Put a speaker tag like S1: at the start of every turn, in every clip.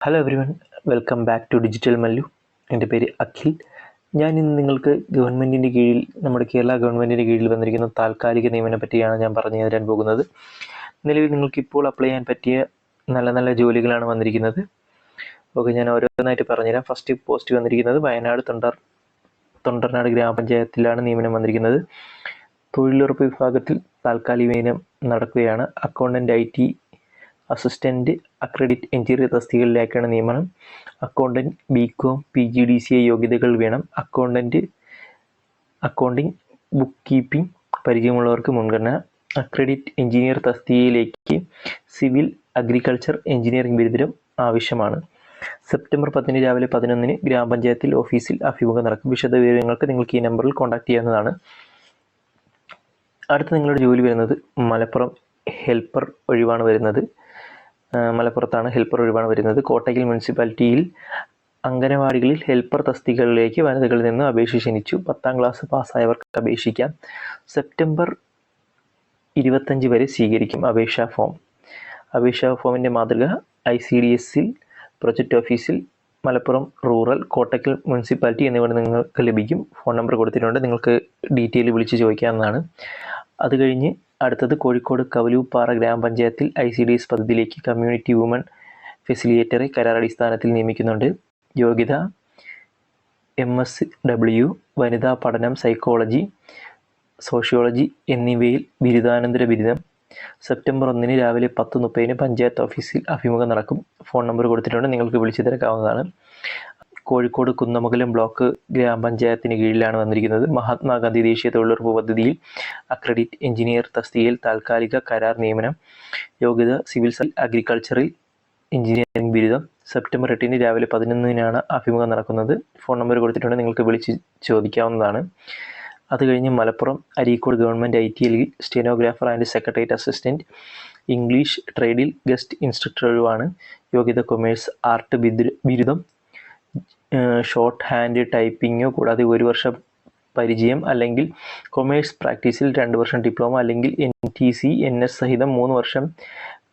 S1: Hello everyone welcome back to digital Mallu എന്റെ പേര് അഖിൽ. ഞാൻ ഇന്ന് നിങ്ങൾക്ക് ഗവൺമെന്റിന്റെ കീഴിൽ നമ്മുടെ കേരള ഗവൺമെന്റിന്റെ കീഴിൽ വന്നിരിക്കുന്ന താൽക്കാലിക നിയമനം പറ്റിയാണ് ഞാൻ പറഞ്ഞു തരാൻ പോകുന്നത്. നിലവിൽ നിങ്ങൾക്ക് ഇപ്പോൾ അപ്ലൈ ചെയ്യാൻ പറ്റിയ നല്ല നല്ല ജോലികളാണ് വന്നിരിക്കുന്നത്. ഓക്കെ ഞാൻ ഓരോന്നായിട്ട് പറഞ്ഞുതരാം. ഫസ്റ്റ് പോസ്റ്റ് വന്നിരിക്കുന്നത് വയനാട് തൊണ്ടർ തൊണ്ടർനാട് ഗ്രാമപഞ്ചായത്തിലാണ് നിയമനം വന്നിരിക്കുന്നത്. തൊഴിലുറപ്പ് വിഭാഗത്തിൽ താൽക്കാലിക നിയമനം നടക്കുകയാണ്. Accountant I T assistant accredit engineer തസ്തികകളിലേക്കാണ് നിയമനം. Accountant B com P G D C യോഗ്യതകൾ വേണം. അക്കൗണ്ടന്റ് അക്കൗണ്ടിംഗ് ബുക്ക് കീപ്പിംഗ് പരിചയമുള്ളവർക്ക് മുൻഗണന. അക്രഡിറ്റ് എഞ്ചിനീയർ തസ്തികയിലേക്ക് സിവിൽ അഗ്രികൾച്ചർ എഞ്ചിനീയറിംഗ് ബിരുദം ആവശ്യമാണ്. സെപ്റ്റംബർ പത്തിന് രാവിലെ പതിനൊന്നിന് ഗ്രാമപഞ്ചായത്തിൽ ഓഫീസിൽ അഭിമുഖം നടക്കും. വിശദ വിവരങ്ങൾക്ക് നിങ്ങൾക്ക് ഈ നമ്പറിൽ കോൺടാക്ട് ചെയ്യാവുന്നതാണ്. അടുത്ത നിങ്ങളുടെ ജോലി വരുന്നത് മലപ്പുറം ഹെൽപ്പർ ഒഴിവാണ് വരുന്നത്. മലപ്പുറത്താണ് ഹെൽപ്പർ ഒഴിവാണ് വരുന്നത്. കോട്ടയ്ക്കൽ മുനിസിപ്പാലിറ്റിയിൽ അംഗനവാടികളിൽ ഹെൽപ്പർ തസ്തികകളിലേക്ക് വനിതകളിൽ നിന്ന് അപേക്ഷ ക്ഷണിച്ചു. പത്താം ക്ലാസ് പാസ്സായവർക്ക് അപേക്ഷിക്കാം. സെപ്റ്റംബർ ഇരുപത്തഞ്ച് വരെ സ്വീകരിക്കും അപേക്ഷാ ഫോം അപേക്ഷാ ഫോമിന്റെ മാതൃക ഐ സി ഡി എസിൽ പ്രൊജക്റ്റ് ഓഫീസിൽ മലപ്പുറം റൂറൽ കോട്ടക്കൽ മുനിസിപ്പാലിറ്റി എന്നിവിടെ നിങ്ങൾക്ക് ലഭിക്കും. ഫോൺ നമ്പർ കൊടുത്തിട്ടുണ്ട്. നിങ്ങൾക്ക് ഡീറ്റെയിൽ വിളിച്ച് ചോദിക്കാവുന്നതാണ്. അത് കഴിഞ്ഞ് അടുത്തത് കോഴിക്കോട് കവലൂപ്പാറ ഗ്രാമപഞ്ചായത്തിൽ ഐ സി ഡി എസ് പദ്ധതിയിലേക്ക് കമ്മ്യൂണിറ്റി വുമൺ ഫെസിലിറ്റേറ്ററെ കരാർ അടിസ്ഥാനത്തിൽ നിയമിക്കുന്നുണ്ട്. യോഗ്യത എം എസ് ഡബ്ല്യു വനിതാ പഠനം സൈക്കോളജി സോഷ്യോളജി എന്നിവയിൽ ബിരുദാനന്തര ബിരുദം. സെപ്റ്റംബർ ഒന്നിന് രാവിലെ പത്ത് മുപ്പതിന് പഞ്ചായത്ത് ഓഫീസിൽ അഭിമുഖം നടക്കും. ഫോൺ നമ്പർ കൊടുത്തിട്ടുണ്ട്. നിങ്ങൾക്ക് വിളിച്ചു തിരക്കാവുന്നതാണ്. കോഴിക്കോട് കുന്നമംഗലം ബ്ലോക്ക് ഗ്രാമപഞ്ചായത്തിന് കീഴിലാണ് വന്നിരിക്കുന്നത്. മഹാത്മാഗാന്ധി ദേശീയ തൊഴിലുറപ്പ് പദ്ധതിയിൽ അക്രഡിറ്റ് എഞ്ചിനീയർ തസ്തികയിൽ താൽക്കാലിക കരാർ നിയമനം യോഗ്യത സിവിൽ അഗ്രികൾച്ചറിൽ എഞ്ചിനീയറിംഗ് ബിരുദം. സെപ്റ്റംബർ എട്ടിന് രാവിലെ പതിനൊന്നിനാണ് അഭിമുഖം നടക്കുന്നത്. ഫോൺ നമ്പർ കൊടുത്തിട്ടുണ്ട്. നിങ്ങൾക്ക് വിളിച്ച് ചോദിക്കാവുന്നതാണ്. അത് കഴിഞ്ഞ് Malappuram Areekode government I T എല്ലിൽ stenographer and secretariat assistant English ട്രേഡിൽ guest ഇൻസ്ട്രക്ടറുമാണ്. യോഗ്യത കൊമേഴ്സ് ആർട്ട് ബിരുദം ഷോർട്ട് ഹാൻഡ് ടൈപ്പിംഗ് കൂടാതെ ഒരു വർഷം പരിചയം അല്ലെങ്കിൽ കൊമേഴ്സ് പ്രാക്ടീസിൽ രണ്ട് വർഷം ഡിപ്ലോമ അല്ലെങ്കിൽ N T C N S സഹിതം മൂന്ന് വർഷം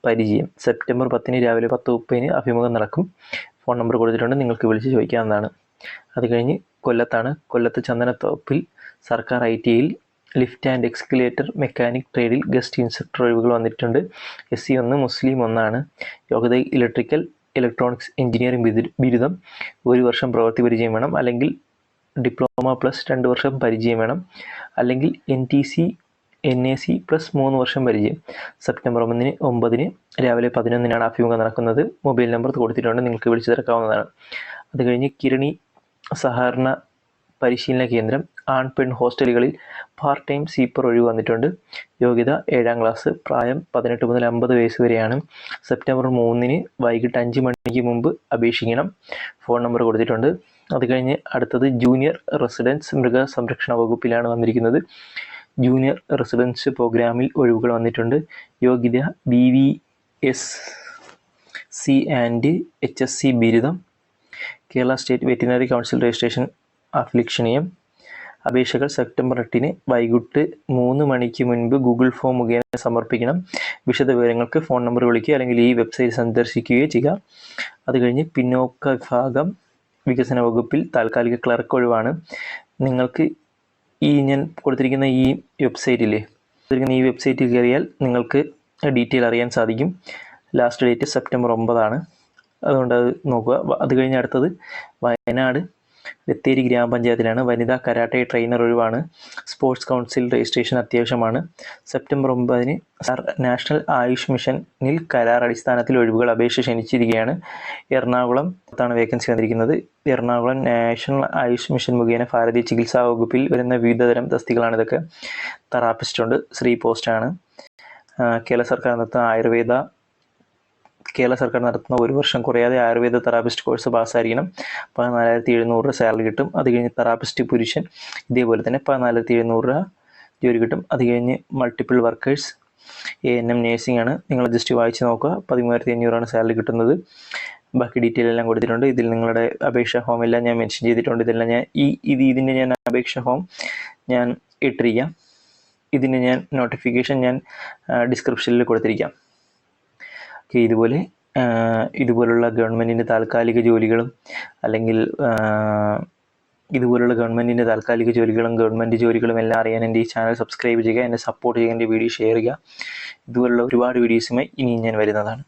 S1: പരിചയം. സെപ്റ്റംബർ പത്തിന് രാവിലെ പത്ത് മുപ്പതിന് അഭിമുഖം നടക്കും. ഫോൺ നമ്പർ കൊടുത്തിട്ടുണ്ട്. നിങ്ങൾക്ക് വിളിച്ച് ചോദിക്കാവുന്നതാണ്. അത് കഴിഞ്ഞ് കൊല്ലത്താണ്. കൊല്ലത്ത് ചന്ദനത്തോപ്പിൽ സർക്കാർ ഐ ടി ഐയിൽ ലിഫ്റ്റ് ആൻഡ് എക്സ്കലേറ്റർ മെക്കാനിക് ട്രേഡിൽ ഗസ്റ്റ് ഇൻസ്ട്രക്ടർ ഒഴിവുകൾ വന്നിട്ടുണ്ട്. എസ് സി ഒന്ന് മുസ്ലിം ഒന്നാണ്. യോഗ്യത ഇലക്ട്രിക്കൽ ഇലക്ട്രോണിക്സ് എഞ്ചിനീയറിംഗ് ബിരു- ബിരുദം ഒരു വർഷം പ്രവൃത്തി പരിചയം വേണം. അല്ലെങ്കിൽ ഡിപ്ലോമ പ്ലസ് രണ്ട് വർഷം പരിചയം വേണം. അല്ലെങ്കിൽ N T C N A C plus മൂന്ന് വർഷം പരിചയം. സെപ്റ്റംബർ ഒന്നിന് ഒമ്പതിന് രാവിലെ പതിനൊന്നിനാണ് അഭിമുഖം നടക്കുന്നത്. മൊബൈൽ നമ്പർ കൊടുത്തിട്ടുണ്ട്. നിങ്ങൾക്ക് വിളിച്ചു തിരക്കാവുന്നതാണ് അത് കഴിഞ്ഞ് കിരണി സഹകരണ പരിശീലന കേന്ദ്രം ആൺ പെൺ ഹോസ്റ്റലുകളിൽ പാർട്ട് ടൈം സീപ്പർ ഒഴിവ് വന്നിട്ടുണ്ട്. യോഗ്യത ഏഴാം ക്ലാസ് പ്രായം പതിനെട്ട് മുതൽ അമ്പത് വയസ്സ് വരെയാണ്. സെപ്റ്റംബർ മൂന്നിന് വൈകിട്ട് അഞ്ച് മണിക്ക് മുമ്പ് അപേക്ഷിക്കണം. ഫോൺ നമ്പർ കൊടുത്തിട്ടുണ്ട്. അത് കഴിഞ്ഞ് അടുത്തത് ജൂനിയർ റെസിഡൻസ് മൃഗസംരക്ഷണ വകുപ്പിലാണ് വന്നിരിക്കുന്നത്. ജൂനിയർ റെസിഡൻസ് പ്രോഗ്രാമിൽ ഒഴിവുകൾ വന്നിട്ടുണ്ട്. യോഗ്യത B V S C and H S C ബിരുദം Kerala state veterinary council registration അഫ്ലിക്ഷണീയം അപേക്ഷകൾ സെപ്റ്റംബർ എട്ടിന് വൈകിട്ട് മൂന്ന് മണിക്ക് മുൻപ് ഗൂഗിൾ ഫോം മുഖേന സമർപ്പിക്കണം. വിശദ വിവരങ്ങൾക്ക് ഫോൺ നമ്പർ വിളിക്കുക അല്ലെങ്കിൽ ഈ വെബ്സൈറ്റ് സന്ദർശിക്കുകയോ ചെയ്യുക. അത് കഴിഞ്ഞ് പിന്നോക്ക വിഭാഗം വികസന വകുപ്പിൽ താൽക്കാലിക ക്ലർക്ക് ഒഴിവാണ്. നിങ്ങൾക്ക് ഈ ഞാൻ കൊടുത്തിരിക്കുന്ന ഈ വെബ്സൈറ്റില്ലേ കൊടുത്തിരിക്കുന്ന ഈ വെബ്സൈറ്റിൽ കയറിയാൽ നിങ്ങൾക്ക് ഡീറ്റെയിൽ അറിയാൻ സാധിക്കും. ലാസ്റ്റ് ഡേറ്റ് സെപ്റ്റംബർ ഒമ്പതാണ്. അതുകൊണ്ട് അത് നോക്കുക. അത് കഴിഞ്ഞ് അടുത്തത് വയനാട്. ബത്തേരി ഗ്രാമപഞ്ചായത്തിലാണ് വനിതാ കരാട്ടെ ട്രെയിനർ ഒഴിവാണ്. സ്പോർട്സ് കൗൺസിൽ രജിസ്ട്രേഷൻ അത്യാവശ്യമാണ്. സെപ്റ്റംബർ ഒമ്പതിന് സാർ നാഷണൽ ആയുഷ് മിഷനിൽ കരാർ അടിസ്ഥാനത്തിൽ ഒഴിവുകൾ അപേക്ഷ ക്ഷണിച്ചിരിക്കുകയാണ്. എറണാകുളം ത്താണ് വേക്കൻസി വന്നിരിക്കുന്നത് എറണാകുളം നാഷണൽ ആയുഷ് മിഷൻ മുഖേന ഭാരതീയ ചികിത്സാ വകുപ്പിൽ വരുന്ന വിവിധതരം തസ്തികളാണ് ഇതൊക്കെ തെറാപ്പിസ്റ്റ് ഉണ്ട് സ്ത്രീ പോസ്റ്റാണ് കേരള സർക്കാർ നടത്തുന്ന ആയുർവേദ കേരള സർക്കാർ നടത്തുന്ന ഒരു വർഷം കുറയാതെ ആയുർവേദ തെറാപ്പിസ്റ്റ് കോഴ്സ് പാസ്സായിരിക്കണം. പതിനാലായിരത്തി എഴുന്നൂറ് രൂപ സാലറി കിട്ടും. അത് കഴിഞ്ഞ് തെറാപ്പിസ്റ്റ് പുരുഷൻ ഇതേപോലെ തന്നെ പതിനാലായിരത്തി എഴുന്നൂറ് രൂപ ജോലി കിട്ടും. അത് കഴിഞ്ഞ് multiple workers A N M nursing ആണ്. നിങ്ങൾ ജസ്റ്റ് വായിച്ച് നോക്കുക. പതിമൂവായിരത്തി അഞ്ഞൂറാണ് സാലറി കിട്ടുന്നത്. ബാക്കി ഡീറ്റെയിൽ എല്ലാം കൊടുത്തിട്ടുണ്ട്. ഇതിൽ നിങ്ങളുടെ അപേക്ഷ ഫോം എല്ലാം ഞാൻ മെൻഷൻ ചെയ്തിട്ടുണ്ട്. ഇതെല്ലാം ഞാൻ ഈ ഇത് ഇതിന്റെ ഞാൻ അപേക്ഷ ഫോം ഞാൻ ഇട്ടിരിക്കാം. ഇതിന് ഞാൻ നോട്ടിഫിക്കേഷൻ ഞാൻ ഡിസ്ക്രിപ്ഷനിൽ കൊടുത്തിരിക്കാം. ഓക്കെ ഇതുപോലെ ഇതുപോലുള്ള ഗവൺമെന്റിന്റെ താൽക്കാലിക ജോലികളും അല്ലെങ്കിൽ ഇതുപോലുള്ള ഗവൺമെന്റിന്റെ താൽക്കാലിക ജോലികളും ഗവൺമെന്റ് ജോലികളും എല്ലാം അറിയാൻ എന്റെ ഈ ചാനൽ സബ്സ്ക്രൈബ് ചെയ്യുക എന്നെ സപ്പോർട്ട് ചെയ്യുക എന്റെ വീഡിയോ ഷെയർ ചെയ്യുക. ഇതുപോലുള്ള ഒരുപാട് വീഡിയോസുമായി ഇനിയും ഞാൻ വരുന്നതാണ്.